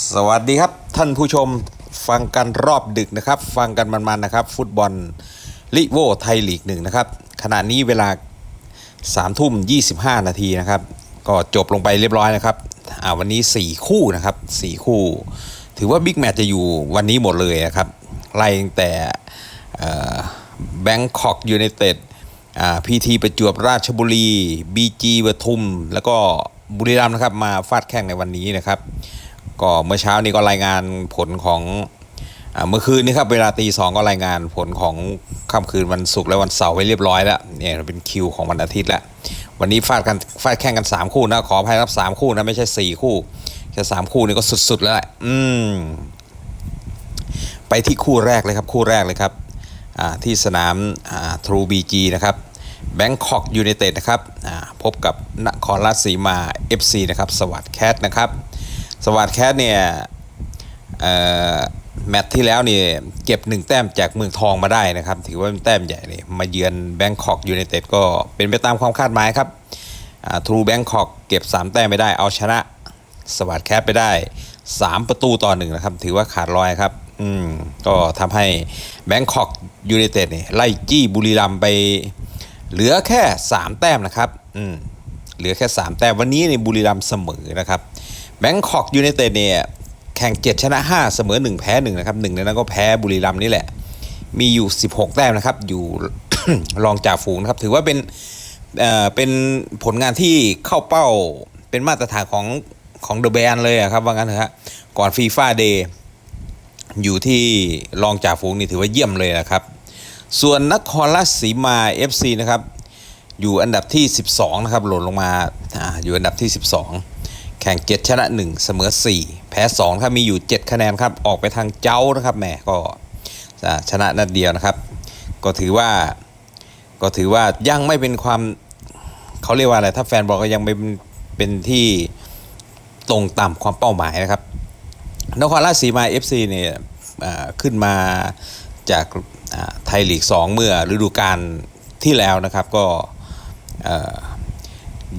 สวัสดีครับท่านผู้ชมฟังกันรอบดึกนะครับ ฟังกันมันๆนะครับ ฟุตบอลลิโวไทยลีกหนึ่งนะครับขณะนี้เวลา3ามทุ่ม25 นาทีนะครับ ก็จบลงไปเรียบร้อยนะครับอ่าวันนี้ 4 คู่นะครับ 4 คู่ ถือว่าบิ๊กแมตช์จะอยู่วันนี้หมดเลยนะครับไล่ตั้งแต่แบงคอกยูไนเต็ดพีทีประจวบราชบุรีบีจีปทุม แล้วก็บุรีรัมย์นะครับมาฟาดแข่งในวันนี้นะครับ ก็เมื่อเช้านี้ก็รายงานผลของเมื่อคืนนี้ครับเวลาตีสองก็รายงานผลของค่ำคืนวันศุกร์และวันเสาร์ไว้เรียบร้อยแล้วเนี่ยเป็นคิวของวันอาทิตย์แล้ววันนี้ฟาดกันฟาดแข่งกัน 3 คู่นะขออภัยรับ 3 คู่นะไม่ใช่ 4 คู่แค่3คู่นี่ก็สุดๆแล้วแหละอืมไปที่คู่แรกเลยครับคู่แรกเลยครับที่สนามทรูบีจีนะครับแบงคอกยูไนเต็ดนะครับพบกับนครราชสีมา FC นะครับสวัสดแคทนะครับ สวัสดแคทเนี่ยแมตช์ที่แล้วเนี่ยเก็บหนึ่งแต้มจากเมืองทองมาได้นะครับ ถือว่าเป็นแต้มใหญ่เลยมาเยือนแบงคอกยูไนเต็ดก็เป็นไปตามความคาดหมายครับทรูแบงคอกเก็บ 3 แต้มไม่ได้เอาชนะสวัสดแคทไปได้ 3 ประตูต่อหนึ่งนะครับ ถือว่าขาดลอยครับอืมก็ทำให้แบงคอกยูไนเต็ดเนี่ยไล่จี้บุรีรัมไป เหลือแค่ 3 แต้มนะครับอืมเหลือแค่ 3 แต้มวันนี้ในบุรีรัมเสมอนะครับ แบงคอกยูไนเต็ดเนี่ยแข่ง 7 ชนะ 5 เสมอ 1 แพ้ 1 นะครับหนึ่งในนั้นก็แพ้บุรีรัมย์นี่แหละ มีอยู่ 16 แต้มนะครับ อยู่รองจ่าฝูงนะครับ ถือว่าเป็นเอ่อเป็นผลงานที่เข้าเป้าเป็นมาตรฐานของของเดอะแบนเลยอะครับว่างั้นเถอะฮะก่อนฟีฟ่าเดย์อยู่ที่รองจ่าฝูงนี่ถือว่าเยี่ยมเลยนะครับ ส่วนนครราชสีมา FC นะครับ อยู่อันดับที่ 12 นะครับ หล่นลงมาออยู่อันดับที่ 12 แข่ง 7 ชนะ 1 เสมอ 4 แพ้2ครับมีอยู่ 7 คะแนนครับออกไปทางเจ้านะครับแหมก็ชนะนัดเดียวนะครับ ก็ถือว่าก็ถือว่ายังไม่เป็นความเขาเรียกว่าอะไรถ้าแฟนบอลก็ยังไม่เป็นเป็นที่ตรงตามความเป้าหมายนะครับนครราชสีมา FC เนี่ยขึ้นมาจากไทยลีก 2 เมื่อฤดูกาลที่แล้วนะครับก็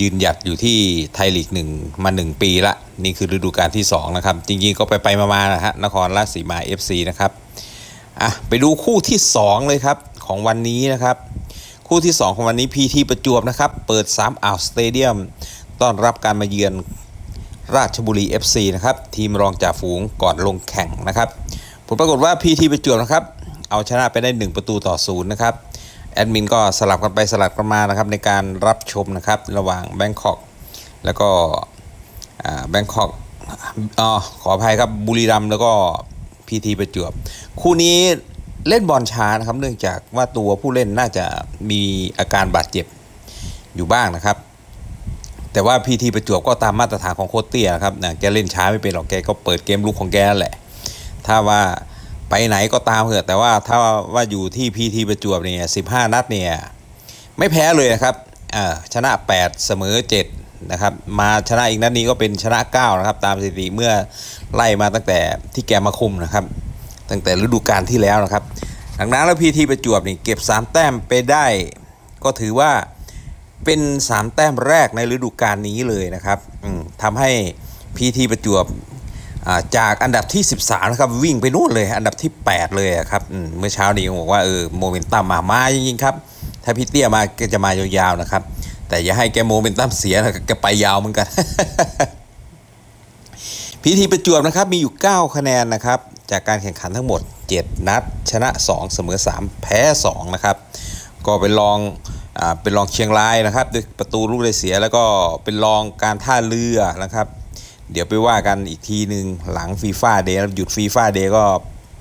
ยืนหยัดอยู่ที่ไทยลีก1มา 1 ปีละ นี่คือฤดูกาลที่ 2 นะครับ จริงๆ ก็ไปไปมาๆนะฮะนครราชสีมา FC นะครับอะไปดูคู่ที่ 2 เลยครับ ของวันนี้นะครับ คู่ที่ 2 ของวันนี้ PT ประจวบนะครับ เปิด3อ่าวสเตเดียมต้อนรับการมาเยือนราชบุรี FC นะครับ ทีมรองจ่าฝูงก่อนลงแข่งนะครับ ผลปรากฏว่า PT ประจวบนะครับ เอาชนะไปได้ 1 ประตูต่อศูนย์นะครับ แอดมินก็สลับกันไปสลับกันมานะครับในการรับชมนะครับระหว่างแบงคอกแล้วก็แบงคอกอ๋อขออภัยครับบุรีรัมแล้วก็พีทีประจวบ คู่นี้เล่นบอลช้านะครับเนื่องจากว่าตัวผู้เล่นน่าจะมีอาการบาดเจ็บอยู่บ้างนะครับ แต่ว่าพีทีประจวบก็ตามมาตรฐานของโคชเตี้ยนะครับนะแกเล่นช้าไม่เป็นหรอกแกก็เปิดเกมลุกของแกนั่นแหละ ถ้าว่า ไปไหนก็ตามเถอะแต่ว่าถ้าว่าอยู่ที่พีทีประจวบเนี่ยสิบห้านัดเนี่ยไม่แพ้เลยนะครับชนะ 8 เสมอ 7 นะครับ มาชนะอีกนัดนี้ก็เป็นชนะ 9 นะครับ ตามสถิติเมื่อไล่มาตั้งแต่ที่แกมาคุมนะครับ ตั้งแต่ฤดูกาลที่แล้วนะครับดังนั้นแล้วพีทีประจวบนี่เก็บ 3 แต้มไปได้ ก็ถือว่าเป็น 3 แต้มแรกในฤดูกาลนี้เลยนะครับทำให้พีทีประจวบ จากอันดับที่ 13 นะครับ วิ่งไปนู่นเลยอันดับที่ 8 เลยครับเมื่อเช้านี้ผมบอกว่าเออโมเมนตัมมามาจริงๆครับ ถ้าพี่เตี้ยมาก็จะมายาวๆนะครับ แต่อย่าให้แกโมเมนตัมเสียนะแกไปยาวเหมือนกันพีทีประจวบนะครับมีอยู่ 9 คะแนนนะครับ จากการแข่งขันทั้งหมด 7 นัด ชนะ 2 เสมอ 3 แพ้ 2 นะครับ ก็เป็นรองอเป็นรองเชียงรายนะครับด้วยประตูลูกได้เสียแล้วก็เป็นรองการท่าเรือนะครับ เดี๋ยวไปว่ากันอีกทีหนึ่งหลังฟีฟ่าเดย์หยุดฟีฟ่าเดย์ก็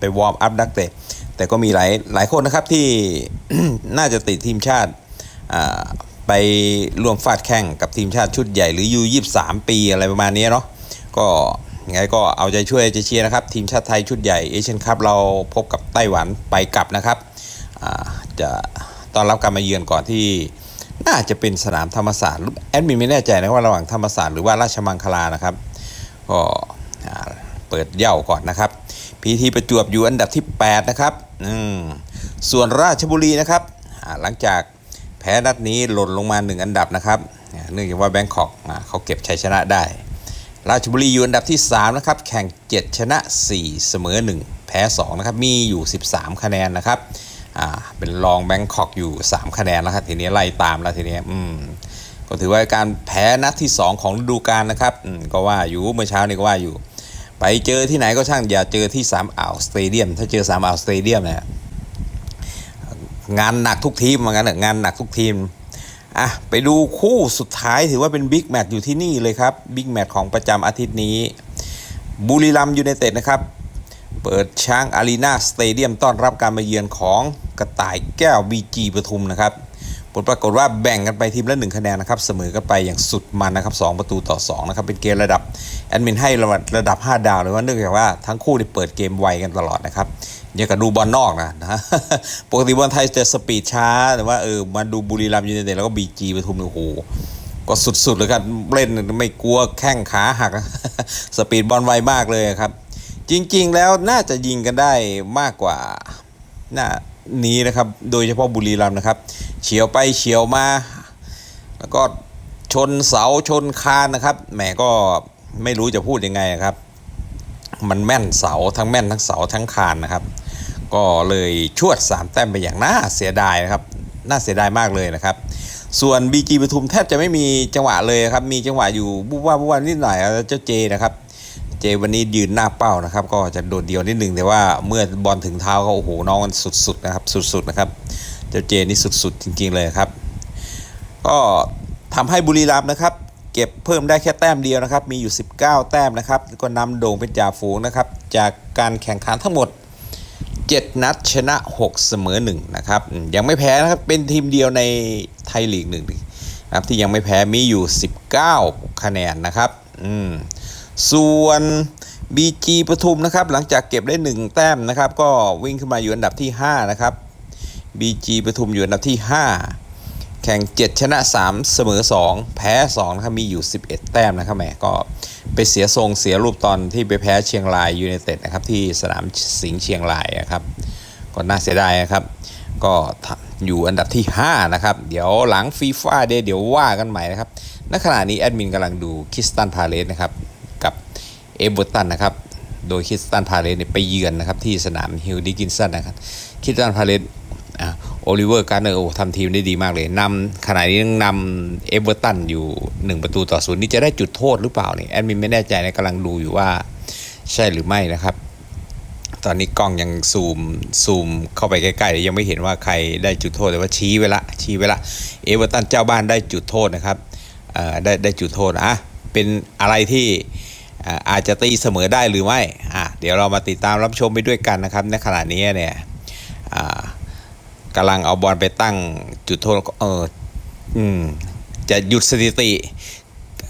ไปวอร์มอัพนักเตะแต่ก็มีหลายหลายคนนะครับที่น่าจะติดทีมชาติไปร่วมฟาดแข่งกับทีมชาติชุดใหญ่หรือยู23ปีอะไรประมาณนี้เนาะก็ยังไงก็เอาใจช่วยใจเชียร์นะครับ ทีมชาติไทยชุดใหญ่เอเชียนคัพเราพบกับไต้หวันไปกลับนะครับจะต้อนรับการมาเยือนก่อนที่น่าจะเป็นสนามธรรมศาสตร์แอดมินไม่แน่ใจนะว่าระหว่างธรรมศาสตร์หรือว่าราชมังคลานะครับ ก็เปิดเย่าก่อนนะครับ พีทีประจวบอยู่อันดับที่ 8 นะครับส่วนราชบุรีนะครับหลังจากแพ้นัดนี้หล่นลงมา 1 อันดับนะครับ เนื่องจากว่าแบงคอกเขาเก็บชัยชนะได้ ราชบุรีอยู่อันดับที่ 3 นะครับ แข่ง 7 ชนะ 4 เสมอ 1 แพ้ 2 นะครับ มีอยู่ 13 คะแนนนะครับเป็นรองแบงคอกอยู่ 3 คะแนนแล้วครับทีนี้ไล่ตามแล้วทีนี้อืม ก็ถือว่าการแพ้นัดที่ 2 ของฤดูกาลนะครับก็ว่าอยู่เมื่อเช้านี้ก็ว่าอยู่ ไปเจอที่ไหนก็ช่างอย่าเจอที่สามอ่าวสเตเดียมถ้าเจอสามอ่าวสเตเดียมเนี่ยงานหนักทุกทีมเหมือนกันงานหนักทุกทีมอะไปดูคู่สุดท้ายถือว่าเป็นบิ๊กแมตช์อยู่ที่นี่เลยครับบิ๊กแมตช์ของประจำอาทิตย์นี้บุรีรัมย์ยูไนเต็ดนะครับ เปิดช้างอารีนาสเตเดียมต้อนรับการมาเยือนของกระต่ายแก้วบีจีปทุมนะครับ ผลปรากฏว่าแบ่งกันไปทีมละหนึ่งคะแนนนะครับเสมอกันไปอย่างสุดมันนะครับสองประตูต่อ2นะครับเป็นเกมระดับแอดมินให้ระดับระดับ 5 ดาวเลยว่าเนื่องจากว่าทั้งคู่ได้เปิดเกมไวกันตลอดนะครับอย่างกับดูบอลนอกนะนะปกติบอลไทยจะสปีดช้าแต่ว่าเออมาดูบุรีรัมย์ยูไนเต็ดแล้วก็บีจีปทุมเนี่ยโอ้โหก็สุดๆเลยครับเล่นไม่กลัวแข้งขาหักสปีดบอลไวมากเลยครับ จริงๆแล้วน่าจะยิงกันได้มากกว่าน้า นี้นะครับ โดยเฉพาะบุรีรัมย์นะครับ เฉียวไปเฉียวมา แล้วก็ชนเสาชนคานนะครับ แหมก็ไม่รู้จะพูดยังไงครับ มันแม่นเสาทั้งแม่นทั้งเสาทั้งคานนะครับ ก็เลยชวด3แต้มไปอย่างน่าเสียดายนะครับ น่าเสียดายมากเลยนะครับ ส่วน BG ปทุมแทบจะไม่มีจังหวะเลยครับ มีจังหวะอยู่บุบว่าบุบว่านิดหน่อยเจ้าเจนะครับ เจวันนี้ยืนหน้าเป้านะครับ ก็จะโดดเดี่ยวนิดนึงแต่ว่าเมื่อบอลถึงเท้าเขาโอ้โหน้องมันสุดๆนะครับสุดๆนะครับเจ้าเจนี่สุดๆจริง ๆเลยครับ ก็ทำให้บุรีรัมย์นะครับเก็บเพิ่มได้แค่แต้มเดียวนะครับ มีอยู่ 19 แต้มนะครับแล้วก็นำโด่งเป็นจ่าฝูงนะครับ จากการแข่งขันทั้งหมด 7 นัดชนะ 6 เสมอ1นะครับ ยังไม่แพ้นะครับ เป็นทีมเดียวในไทยลีกหนึ่งนะครับที่ยังไม่แพ้มีอยู่ 19 คะแนนนะครับ อืม ส่วน BG ปทุมนะครับ หลังจากเก็บได้ 1 แต้มนะครับ ก็วิ่งขึ้นมาอยู่อันดับที่ 5 นะครับ BG ปทุมอยู่อันดับที่ 5 แข่ง 7 ชนะ 3 เสมอ 2 แพ้2นะครับมีอยู่ 11 แต้มนะครับแหมก็ไปเสียทรงเสียรูปตอนที่ไปแพ้เชียงรายยูไนเต็ดนะครับที่สนามสิงห์เชียงรายนะครับก็น่าเสียดายนะครับก็อยู่อันดับที่ 5 นะครับ เดี๋ยวหลังฟีฟ่าเดเดี๋ยวว่ากันใหม่นะครับ ณขณะนี้แอดมินกำลังดูคิสตันพาเลสนะครับ เอเวอร์ตันนะครับโดยคิสตันพาเลสเนี่ยไปเยือนนะครับที่สนามฮิลดิกินสันนะครับคิสตันพาเลสอ่าโอลิเวอร์การ์เนอร์ทำทีมได้ดีมากเลยนำขณะนี้ยังนำเอเวอร์ตันอยู่ 1 ประตูต่อศูนย์นี่จะได้จุดโทษหรือเปล่าเนี่ยแอดมินไม่แน่ใจนะกำลังดูอยู่ว่าใช่หรือไม่นะครับ ตอนนี้กล้องยังซูมซูมเข้าไปใกล้ๆ ยังไม่เห็นว่าใครได้จุดโทษแต่ว่าชี้ไว้ละชี้ไว้ละเอเวอร์ตันเจ้าบ้านได้จุดโทษนะครับอ่อได้ได้จุดโทษอะเป็นอะไรที่ อาจจะตีเสมอได้หรือไม่อะเดี๋ยวเรามาติดตามรับชมไปด้วยกันนะครับ ในขณะนี้เนี่ยกำลังเอาบอลไปตั้งจุดโทษเอออืมจะหยุดสถิติ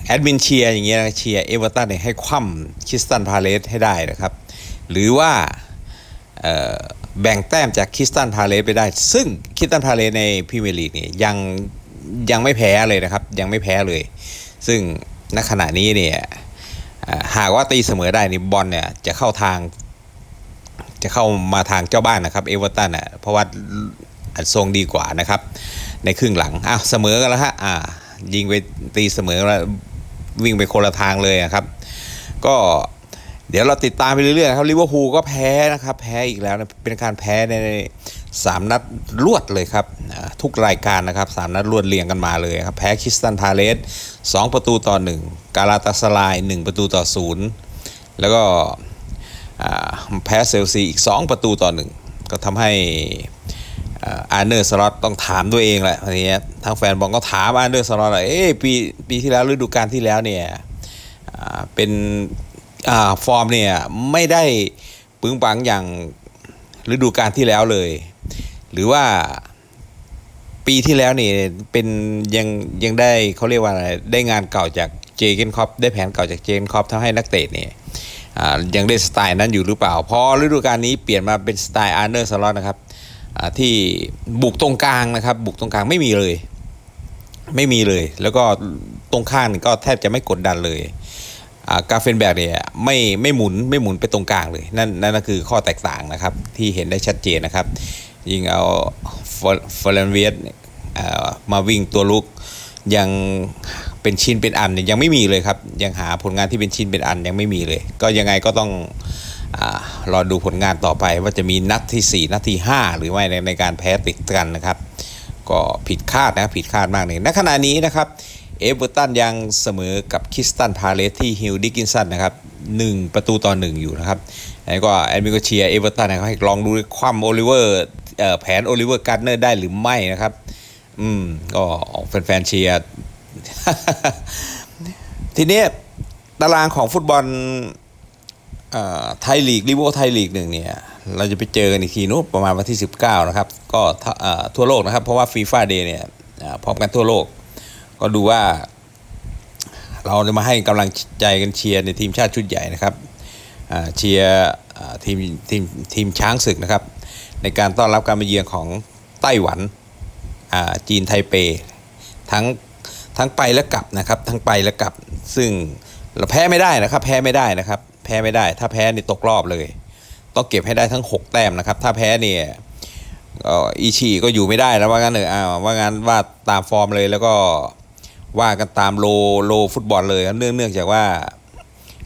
แอดมินเชียอย่างเงี้ยเชียเอเวอร์ตันเนี่ยให้คว่ำคริสตันพาเลสให้ได้นะครับ หรือว่าแบ่งแต้มจากคริสตันพาเลสไปได้ ซึ่งคริสตันพาเลสในพรีเมียร์ลีกเนี่ยยังยังไม่แพ้เลยนะครับ ยังไม่แพ้เลย ซึ่งณขณะนี้เนี่ย หากว่าตีเสมอได้นี่บอลเนี่ยจะเข้าทาง จะเข้ามาทางเจ้าบ้านนะครับเอเวอร์ตันอะเพราะว่าอัดทรงดีกว่านะครับ ในครึ่งหลังอ้าวเสมอกันแล้วฮะอ่ายิงไปตีเสมอแล้ววิ่งไปคนละทางเลยอะครับ ก็ เดี๋ยวเราติดตามไปเรื่อยๆนะครับลิเวอร์พูลก็แพ้นะครับ แพ้อีกแล้วนะเป็นการแพ้ในสามนัดรวดเลยครับ ทุกรายการนะครับสามนัดรวดเรียงกันมาเลยครับ แพ้คริสตันพาเลสสองประตูต่อหนึ่งกาลาตาสลายหนึ่งประตูต่อศูนย์แล้วก็แพ้เซลซีอีก 2 ประตูต่อหนึ่งก็ทำให้อาร์เนอร์สล็อตต้องถามตัวเองแหละทีนี้ทางแฟนบอลก็ถามอาร์เนอร์สล็อตว่าเอ้ปีปีที่แล้วฤดูกาลที่แล้วเนี่ยเป็น ฟอร์มเนี่ยไม่ได้ปึงปังอย่างฤดูกาลที่แล้วเลย หรือว่าปีที่แล้วนี่เป็นยังยังได้เขาเรียกว่าอะไรได้งานเก่าจากเจเกนคอปได้แผนเก่าจากเจเกนคอปทำให้นักเตะเนี่ยยังได้สไตล์นั้นอยู่หรือเปล่า พอฤดูกาลนี้เปลี่ยนมาเป็นสไตล์อาร์เนอร์สล็อตนะครับที่บุกตรงกลางนะครับ บุกตรงกลางไม่มีเลย ไม่มีเลย แล้วก็ตรงข้างก็แทบจะไม่กดดันเลย กาเฟนแบกเนี่ยไม่ไม่หมุนไม่หมุนไปตรงกลางเลย นั่นนั่นก็คือข้อแตกต่างนะครับที่เห็นได้ชัดเจนนะครับ ยิงเอาเฟอร์เรนเวียสมาวิ่งตัวลุกยังเป็นชิ้นเป็นอันเนี่ยยังไม่มีเลยครับ ยังหาผลงานที่เป็นชิ้นเป็นอันยังไม่มีเลย ก็ยังไงก็ต้องอรอดูผลงานต่อไปว่าจะมีนัดทีสี่ 4 นัดที่ 5 หรือไม่ในในการแพ้ติดกันนะครับ ก็ผิดคาดนะผิดคาดมากเลยณขณะนี้นะครับ เอเวอร์ตันยังเสมอกับคิสตันพาเลสที่ฮิลดิกินสันนะครับหนึ่งประตูต่อหนึ่งอยู่นะครับแล้วก็แอดมิโกเชียเอเวอร์ตันนะครับลองดูความโอลิเวอร์แผนโอลิเวอร์การ์เนอร์ได้หรือไม่นะครับ อืม ก็แฟนๆเชียร์ทีนี้ตารางของฟุตบอลไทยลีกลิเวอร์ไทยลีกหนึ่งเนี่ย เราจะไปเจอกันอีกทีนู้นประมาณวันที่ 19 นะครับ ก็ทั่วโลกนะครับ เพราะว่าฟีฟ่าเดย์เนี่ยพร้อมกันทั่วโลก ก็ดูว่า เราจะมาให้กำลังใจกันเชียร์ในทีมชาติชุดใหญ่นะครับเชียร์ทีมทีมทีมช้างศึกนะครับ ในการต้อนรับการมาเยือนของไต้หวันจีนไทเป ทั้งทั้งไปและกลับนะครับ ทั้งไปและกลับ ซึ่งเราแพ้ไม่ได้นะครับ แพ้ไม่ได้นะครับ แพ้ไม่ได้ ถ้าแพ้นี่ตกรอบเลย ต้องเก็บให้ได้ทั้ง 6 แต้มนะครับ ถ้าแพ้เนี่ยอีชีก็อยู่ไม่ได้แล้วว่างั้นเลยอ้าวว่างั้นว่าตามฟอร์มเลยแล้วก็ ว่ากันตามโลโลฟุตบอลเลยเนื่องเนื่องจากว่า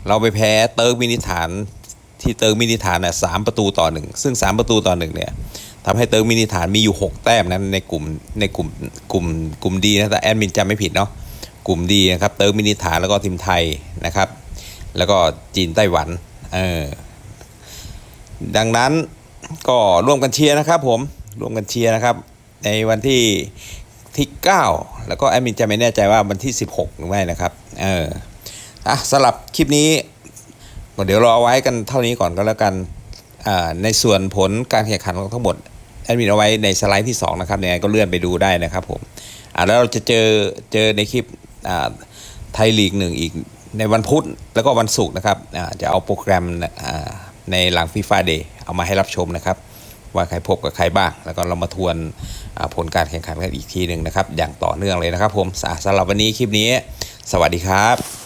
เราไปแพ้เติร์กมินิฐานที่เติร์กมินิฐานน่ะสามประตูต่อหนึ่งซึ่งสามประตูต่อหนึ่งเนี่ยทำให้เติร์กมินิฐานมีอยู่ 6 แต้มนั้นในกลุ่มในกลุ่มกลุ่มกลุ่มดีนะแต่แอดมินจำไม่ผิดเนาะกลุ่มดีนะครับเติร์กมินิฐานแล้วก็ทีมไทยนะครับ แล้วก็จีนไต้หวันเออดังนั้นก็ร่วมกันเชียร์นะครับผมร่วมกันเชียร์นะครับ ในวันที่ ที่ 9 แล้วก็แอดมินจะไม่แน่ใจว่าวันที่ 16 หรือไม่นะครับ เอออะสำหรับคลิปนี้เดี๋ยวเราเอาไว้กันเท่านี้ก่อนก็แล้วกันอ่ในส่วนผลการแข่งขันของทั้งหมดแอดมินเอาไว้ในสไลด์ที่ 2 นะครับยังไงก็เลื่อนไปดูได้นะครับผมอ่าแล้วเราจะเจอเจอในคลิปอ่าไทยลีกหนึ่งอีกในวันพุธแล้วก็วันศุกร์นะครับอ่าจะเอาโปรแกรมอ่าในหลังฟีฟ่าเดย์เอามาให้รับชมนะครับ ว่าใครพบกับใครบ้าง แล้วก็เรามาทวนผลการแข่งขันกันอีกทีหนึ่งนะครับ อย่างต่อเนื่องเลยนะครับ ผมสำหรับวันนี้คลิปนี้ สวัสดีครับ